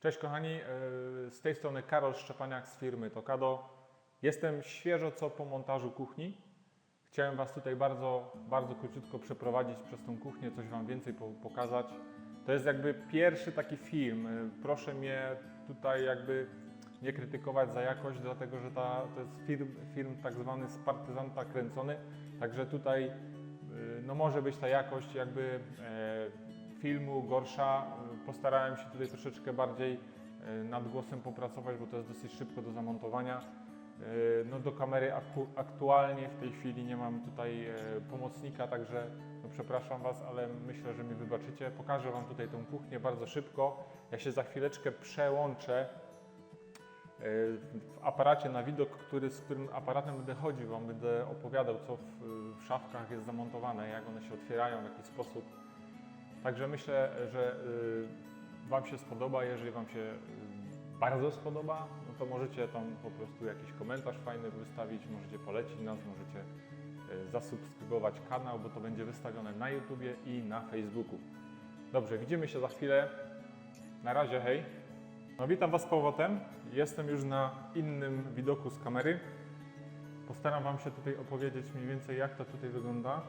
Cześć kochani, e, z tej strony Karol Szczepaniak z firmy Tokado. Jestem świeżo co po montażu kuchni. Chciałem Was tutaj bardzo, bardzo króciutko przeprowadzić przez tą kuchnię, coś Wam więcej po- pokazać. To jest jakby pierwszy taki film. E, Proszę mnie tutaj jakby nie krytykować za jakość, dlatego że ta, to jest film, film tak zwany z partyzanta kręcony, także tutaj y, no może być ta jakość jakby e, filmu gorsza. Y, Postarałem się tutaj troszeczkę bardziej e, nad głosem popracować, bo to jest dosyć szybko do zamontowania. E, No do kamery aktu, aktualnie w tej chwili nie mam tutaj e, pomocnika, także no przepraszam Was, ale myślę, że mi wybaczycie. Pokażę Wam tutaj tą kuchnię bardzo szybko. Ja się za chwileczkę przełączę w aparacie na widok, który, z którym aparatem będę chodził, Wam będę opowiadał, co w, w szafkach jest zamontowane, jak one się otwierają, w jaki sposób. Także myślę, że y, Wam się spodoba. Jeżeli Wam się y, bardzo spodoba, no to możecie tam po prostu jakiś komentarz fajny wystawić, możecie polecić nas, możecie y, zasubskrybować kanał, bo to będzie wystawione na YouTubie i na Facebooku. Dobrze, widzimy się za chwilę. Na razie, hej. No witam Was z powrotem. Jestem już na innym widoku z kamery. Postaram Wam się tutaj opowiedzieć mniej więcej jak to tutaj wygląda.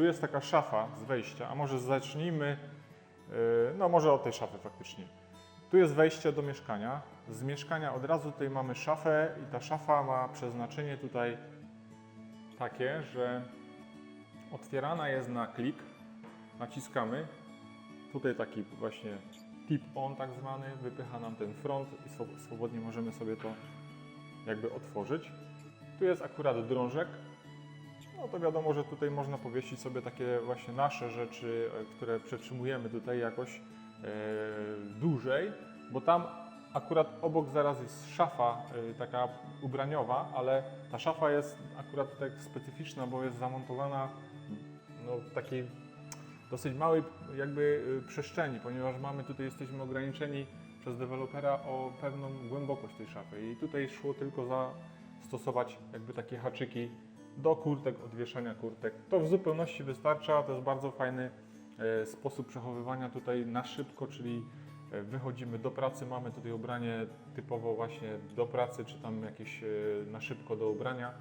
Tu jest taka szafa z wejścia, a może zacznijmy, yy, no może od tej szafy faktycznie. Tu jest wejście do mieszkania. Z mieszkania od razu tutaj mamy szafę i ta szafa ma przeznaczenie tutaj takie, że otwierana jest na klik, naciskamy. Tutaj taki właśnie tip on tak zwany, wypycha nam ten front i swo- swobodnie możemy sobie to jakby otworzyć. Tu jest akurat drążek. No to wiadomo, że tutaj można powiesić sobie takie właśnie nasze rzeczy, e, które przetrzymujemy tutaj jakoś e, dłużej, bo tam akurat obok zaraz jest szafa e, taka ubraniowa, ale ta szafa jest akurat tak specyficzna, bo jest zamontowana no, w takiej dosyć małej jakby przestrzeni, ponieważ mamy tutaj, jesteśmy ograniczeni przez dewelopera o pewną głębokość tej szafy. I tutaj szło tylko zastosować jakby takie haczyki do kurtek, odwieszania kurtek. To w zupełności wystarcza, to jest bardzo fajny e, sposób przechowywania tutaj na szybko, czyli e, wychodzimy do pracy, mamy tutaj ubranie typowo właśnie do pracy, czy tam jakieś e, na szybko do ubrania.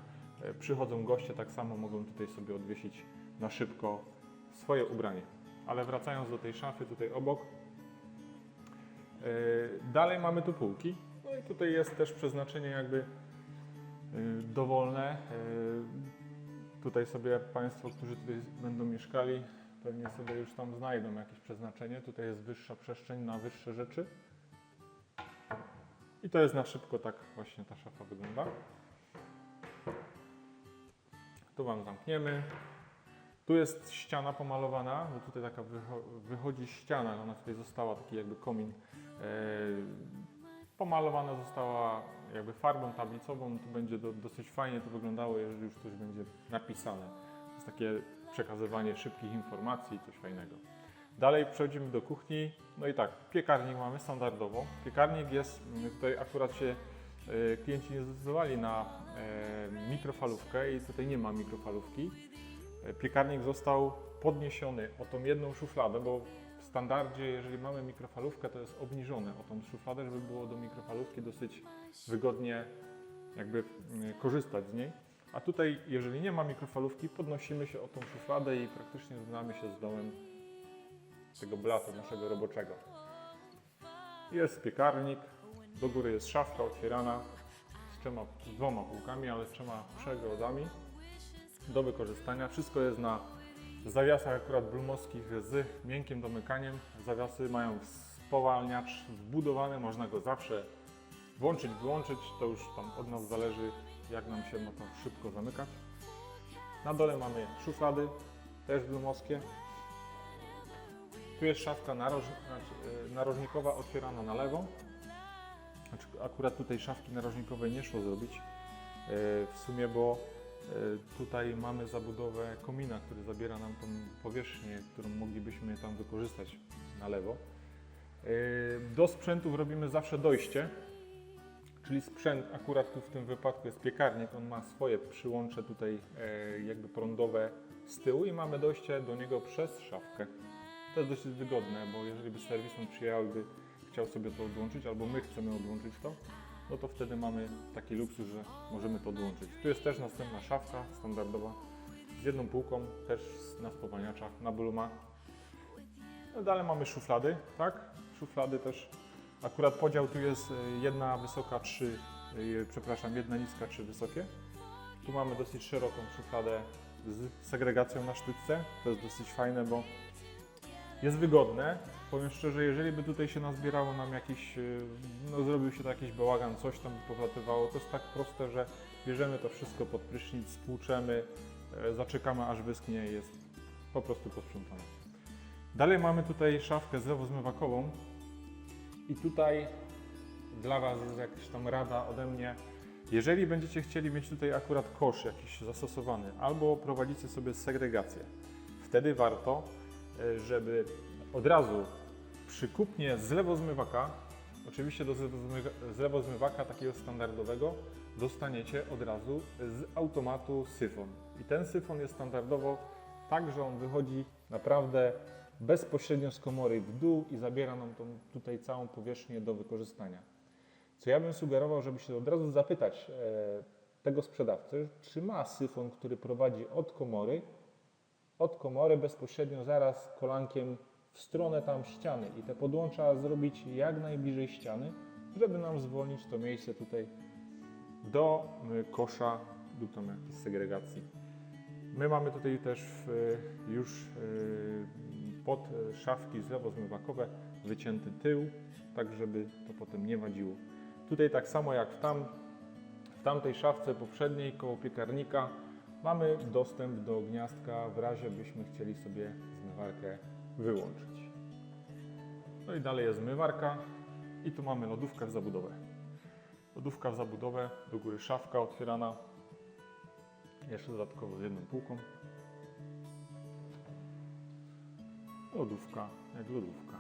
Przychodzą goście, tak samo mogą tutaj sobie odwiesić na szybko swoje ubranie. Ale wracając do tej szafy tutaj obok, dalej mamy tu półki. No i tutaj jest też przeznaczenie jakby dowolne. E, Tutaj sobie Państwo, którzy tutaj będą mieszkali, pewnie sobie już tam znajdą jakieś przeznaczenie. Tutaj jest wyższa przestrzeń na wyższe rzeczy. I to jest na szybko tak właśnie ta szafa wygląda. Tu Wam zamkniemy. Tu jest ściana pomalowana, bo tutaj taka wycho- wychodzi ściana, ona tutaj została, taki jakby komin. E, pomalowana została jakby farbą tablicową, tu będzie do, dosyć fajnie to wyglądało, jeżeli już coś będzie napisane. To jest takie przekazywanie szybkich informacji, coś fajnego. Dalej przechodzimy do kuchni, no i tak, piekarnik mamy standardowo. Piekarnik jest, mm, tutaj akurat się e, klienci nie zdecydowali na e, mikrofalówkę i tutaj nie ma mikrofalówki. E, Piekarnik został podniesiony o tą jedną szufladę, bo standardzie, jeżeli mamy mikrofalówkę, to jest obniżone o tą szufladę, żeby było do mikrofalówki dosyć wygodnie jakby mm, korzystać z niej. A tutaj, jeżeli nie ma mikrofalówki, podnosimy się o tą szufladę i praktycznie znamy się z dołem tego blatu naszego roboczego. Jest piekarnik, do góry jest szafka otwierana z, trzema, z dwoma półkami, ale z trzema przegrodami do wykorzystania. Wszystko jest na zawiasach akurat blumowskich z miękkim domykaniem. Zawiasy mają spowalniacz wbudowany, można go zawsze włączyć, wyłączyć. To już tam od nas zależy, jak nam się ma to szybko zamykać. Na dole mamy szuflady, też blumowskie. Tu jest szafka naroż, znaczy, e, narożnikowa otwierana na lewo. Znaczy, akurat tutaj szafki narożnikowej nie szło zrobić e, w sumie, bo tutaj mamy zabudowę komina, który zabiera nam tą powierzchnię, którą moglibyśmy tam wykorzystać na lewo. E, Do sprzętów robimy zawsze dojście, czyli sprzęt akurat tu w tym wypadku jest piekarnik, on ma swoje przyłącze tutaj e, jakby prądowe z tyłu i mamy dojście do niego przez szafkę. To jest dosyć wygodne, bo jeżeli by serwis przyjechał by chciał sobie to odłączyć, albo my chcemy odłączyć to, no to wtedy mamy taki luksus, że możemy to odłączyć. Tu jest też następna szafka standardowa z jedną półką, też na spowalniaczach, na Bluma. No dalej mamy szuflady, tak? Szuflady też. Akurat podział tu jest y, jedna wysoka, trzy, y, przepraszam, jedna niska, trzy wysokie. Tu mamy dosyć szeroką szufladę z segregacją na sztyce. To jest dosyć fajne, bo jest wygodne. Powiem szczerze, jeżeli by tutaj się nazbierało nam jakiś, y, no zrobił się to jakiś bałagan, coś tam by powlatywało, to jest tak proste, że bierzemy to wszystko pod prysznic, spłuczemy, e, zaczekamy aż wyschnie i jest po prostu posprzątane. Dalej mamy tutaj szafkę zlewozmywakową i tutaj dla Was jest jakaś tam rada ode mnie. Jeżeli będziecie chcieli mieć tutaj akurat kosz jakiś zastosowany albo prowadzicie sobie segregację, wtedy warto, żeby od razu przy kupnie zlewozmywaka, oczywiście do zlewozmywa- zlewozmywaka takiego standardowego, dostaniecie od razu z automatu syfon. I ten syfon jest standardowo tak, że on wychodzi naprawdę bezpośrednio z komory w dół i zabiera nam tą tutaj całą powierzchnię do wykorzystania. Co ja bym sugerował, żeby się od razu zapytać e, tego sprzedawcy, czy ma syfon, który prowadzi od komory, od komory bezpośrednio zaraz kolankiem w stronę tam ściany i te podłącza zrobić jak najbliżej ściany, żeby nam zwolnić to miejsce tutaj do y, kosza lub tam jakiejś segregacji. My mamy tutaj też w, już y, pod y, szafki zlewozmywakowe wycięty tył, tak żeby to potem nie wadziło. Tutaj tak samo jak w, tam, w tamtej szafce poprzedniej koło piekarnika mamy dostęp do gniazdka w razie byśmy chcieli sobie zmywarkę wyłączyć. No i dalej jest zmywarka i tu mamy lodówkę w zabudowę. Lodówka w zabudowę, do góry szafka otwierana. Jeszcze dodatkowo z jedną półką. Lodówka, jak lodówka.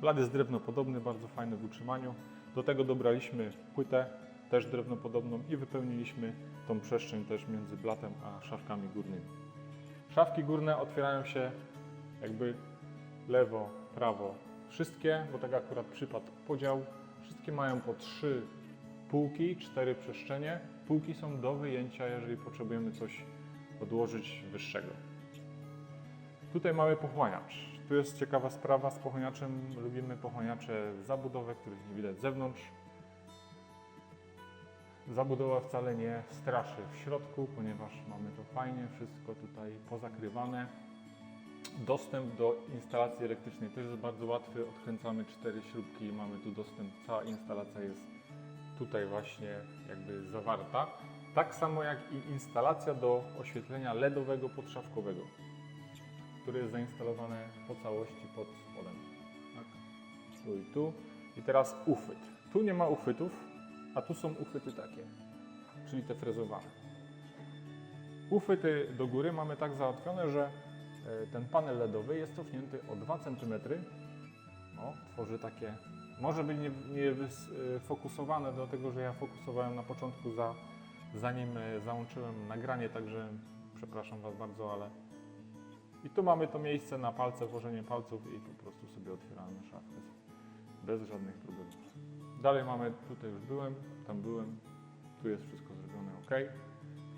Blad jest drewnopodobny, bardzo fajny w utrzymaniu. Do tego dobraliśmy płytę, też drewnopodobną i wypełniliśmy tą przestrzeń też między blatem a szafkami górnymi. Szafki górne otwierają się jakby lewo, prawo, wszystkie, bo tak akurat przypadł podział. Wszystkie mają po trzy półki, cztery przestrzenie. Półki są do wyjęcia, jeżeli potrzebujemy coś odłożyć wyższego. Tutaj mamy pochłaniacz. Tu jest ciekawa sprawa z pochłaniaczem. Lubimy pochłaniacze w zabudowę, których nie widać z zewnątrz. Zabudowa wcale nie straszy w środku, ponieważ mamy to fajnie wszystko tutaj pozakrywane. Dostęp do instalacji elektrycznej też jest bardzo łatwy. Odkręcamy cztery śrubki i mamy tu dostęp. Cała instalacja jest tutaj właśnie jakby zawarta. Tak samo jak i instalacja do oświetlenia LEDowego podszafkowego, które jest zainstalowane po całości pod spodem. Tak? Tu i tu. I teraz uchwyt. Tu nie ma uchwytów, a tu są uchwyty takie, czyli te frezowane. Uchwyty do góry mamy tak załatwione, że e, ten panel LEDowy jest cofnięty o 2 cm. No, tworzy takie. Może być nie, nie e, dlatego że ja fokusowałem na początku, za, zanim e, załączyłem nagranie, także przepraszam Was bardzo, ale. I tu mamy to miejsce na palce, włożenie palców i po prostu sobie otwieramy szafkę bez żadnych problemów. Dalej mamy, tutaj już byłem, tam byłem, tu jest wszystko zrobione ok.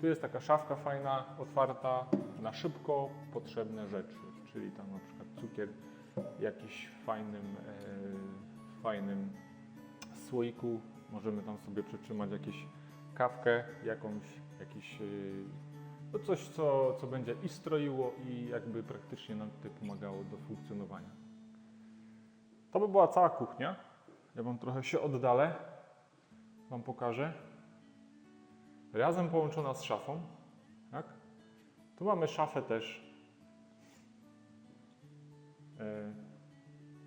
Tu jest taka szafka fajna, otwarta na szybko potrzebne rzeczy, czyli tam na przykład cukier jakiś fajnym, e, fajnym słoiku. Możemy tam sobie przytrzymać jakieś kawkę, jakąś, jakiś, e, no coś, co, co będzie i stroiło i jakby praktycznie nam tutaj pomagało do funkcjonowania. To by była cała kuchnia. Ja Wam trochę się oddalę, Wam pokażę. Razem połączona z szafą. Tak? Tu mamy szafę też e,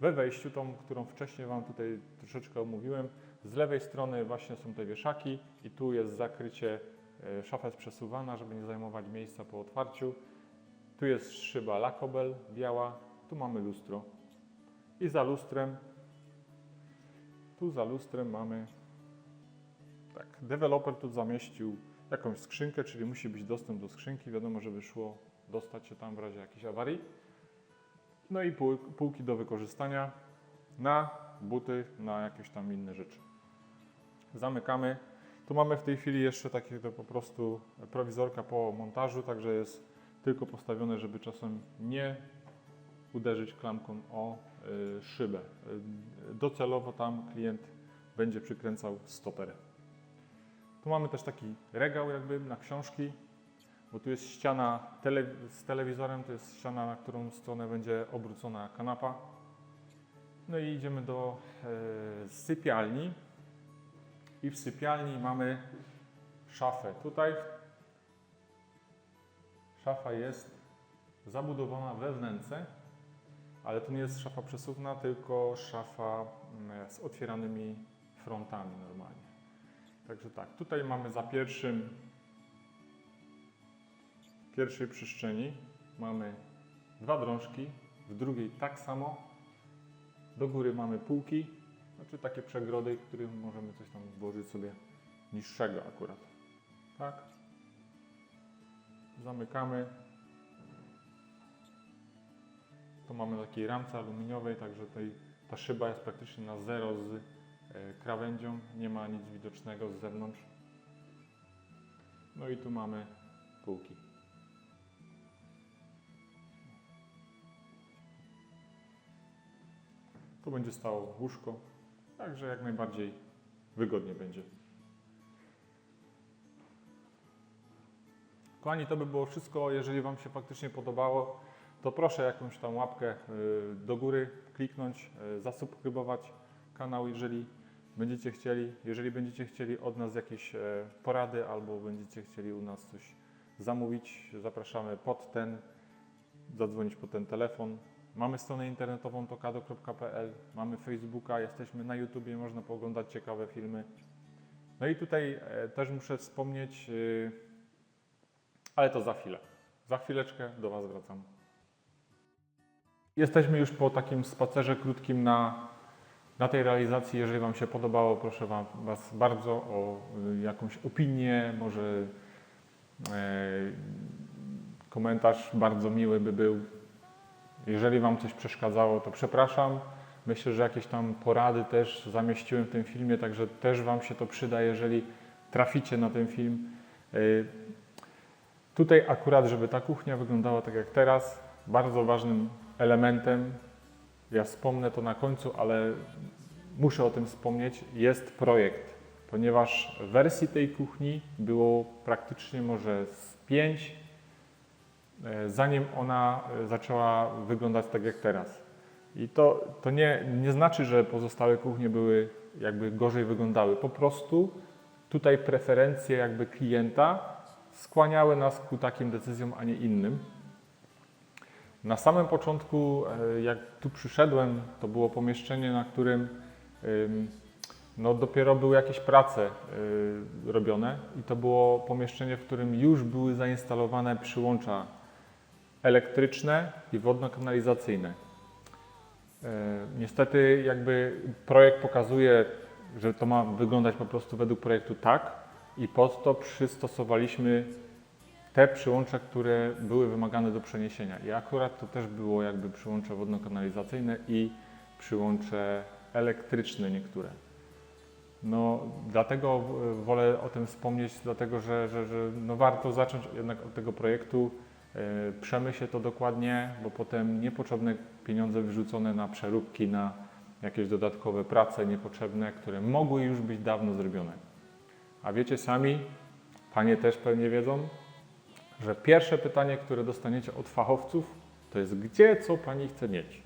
we wejściu, tą, którą wcześniej Wam tutaj troszeczkę omówiłem. Z lewej strony właśnie są te wieszaki i tu jest zakrycie, e, szafa jest przesuwana, żeby nie zajmować miejsca po otwarciu. Tu jest szyba lakobel biała, tu mamy lustro. I za lustrem tu za lustrem mamy tak, deweloper tu zamieścił jakąś skrzynkę, czyli musi być dostęp do skrzynki, wiadomo, żeby szło dostać się tam w razie jakiejś awarii. No i pół, półki do wykorzystania. na buty, na jakieś tam inne rzeczy. Zamykamy. Tu mamy w tej chwili jeszcze takie to po prostu prowizorka po montażu, także jest tylko postawione, żeby czasem nie uderzyć klamką o szybę. Y, docelowo tam klient będzie przykręcał stoperę. Tu mamy też taki regał jakby na książki, bo tu jest ściana tele, z telewizorem, to jest ściana, na którą stronę będzie obrócona kanapa. No i idziemy do e, sypialni. I w sypialni mamy szafę. Tutaj szafa jest zabudowana we wnęce, ale to nie jest szafa przesuwna, tylko szafa mm, z otwieranymi frontami normalnie. Także tak, tutaj mamy za pierwszym w pierwszej przestrzeni mamy dwa drążki, w drugiej tak samo. Do góry mamy półki, znaczy takie przegrody, w których możemy coś tam włożyć sobie niższego akurat. Tak. Zamykamy. Tu mamy takiej ramce aluminiowej, także tutaj ta szyba jest praktycznie na zero z e, krawędzią, nie ma nic widocznego z zewnątrz. No i tu mamy półki. Tu będzie stało łóżko, także jak najbardziej wygodnie będzie. Kochani, to by było wszystko. Jeżeli Wam się faktycznie podobało, to proszę jakąś tam łapkę y, do góry kliknąć, y, zasubskrybować kanał, jeżeli będziecie chcieli. Jeżeli będziecie chcieli od nas jakieś e, porady albo będziecie chcieli u nas coś zamówić, zapraszamy pod ten, zadzwonić pod ten telefon. Mamy stronę internetową tokado.pl, mamy Facebooka, jesteśmy na YouTubie, można pooglądać ciekawe filmy. No i tutaj e, też muszę wspomnieć, y, ale to za chwilę. Za chwileczkę do Was wracam. Jesteśmy już po takim spacerze krótkim na, na tej realizacji. Jeżeli Wam się podobało, proszę wam, Was bardzo o y, jakąś opinię, może e, komentarz bardzo miły by był. Jeżeli Wam coś przeszkadzało, to przepraszam. Myślę, że jakieś tam porady też zamieściłem w tym filmie, także też Wam się to przyda, jeżeli traficie na ten film. Y, Tutaj akurat, żeby ta kuchnia wyglądała tak jak teraz, bardzo ważnym elementem, ja wspomnę to na końcu, ale muszę o tym wspomnieć, jest projekt, ponieważ wersji tej kuchni było praktycznie może z pięć, e, zanim ona e, zaczęła wyglądać tak jak teraz. I to, to nie, nie znaczy, że pozostałe kuchnie były jakby gorzej wyglądały. Po prostu tutaj preferencje jakby klienta skłaniały nas ku takim decyzjom, a nie innym. Na samym początku, e, jak tu przyszedłem, to było pomieszczenie, na którym ym, no, dopiero były jakieś prace y, robione i to było pomieszczenie, w którym już były zainstalowane przyłącza elektryczne i wodno-kanalizacyjne. E, Niestety jakby projekt pokazuje, że to ma wyglądać po prostu według projektu tak i pod to przystosowaliśmy te przyłącza, które były wymagane do przeniesienia. I akurat to też było jakby przyłącze wodno-kanalizacyjne i przyłącze elektryczne niektóre. No, dlatego wolę o tym wspomnieć, dlatego że, że, że no warto zacząć jednak od tego projektu, yy, to dokładnie, bo potem niepotrzebne pieniądze wyrzucone na przeróbki, na jakieś dodatkowe prace niepotrzebne, które mogły już być dawno zrobione. A wiecie sami, panie też pewnie wiedzą, że pierwsze pytanie, które dostaniecie od fachowców, to jest gdzie, co pani chce mieć?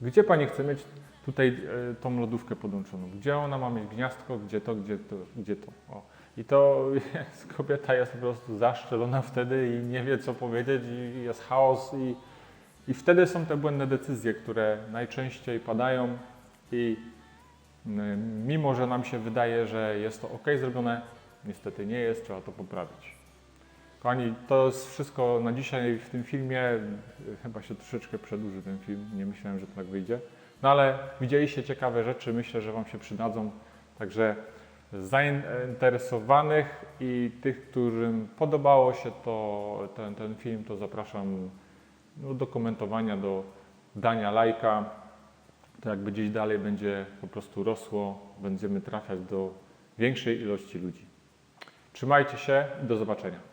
Gdzie pani chce mieć tutaj e, tą lodówkę podłączoną? Gdzie ona ma mieć gniazdko, gdzie to, gdzie to, gdzie to? O. I to jest, kobieta jest po prostu zaszczelona wtedy i nie wie co powiedzieć i jest chaos i, i wtedy są te błędne decyzje, które najczęściej padają i mimo, że nam się wydaje, że jest to ok zrobione, niestety nie jest, trzeba to poprawić. Kochani, to jest wszystko na dzisiaj w tym filmie. Chyba się troszeczkę przedłuży ten film, nie myślałem, że to tak wyjdzie. No ale widzieliście ciekawe rzeczy, myślę, że Wam się przydadzą. Także zainteresowanych i tych, którym podobało się to, ten, ten film, to zapraszam no, do komentowania, do dania lajka. to jakby gdzieś dalej będzie po prostu rosło, będziemy trafiać do większej ilości ludzi. Trzymajcie się i do zobaczenia.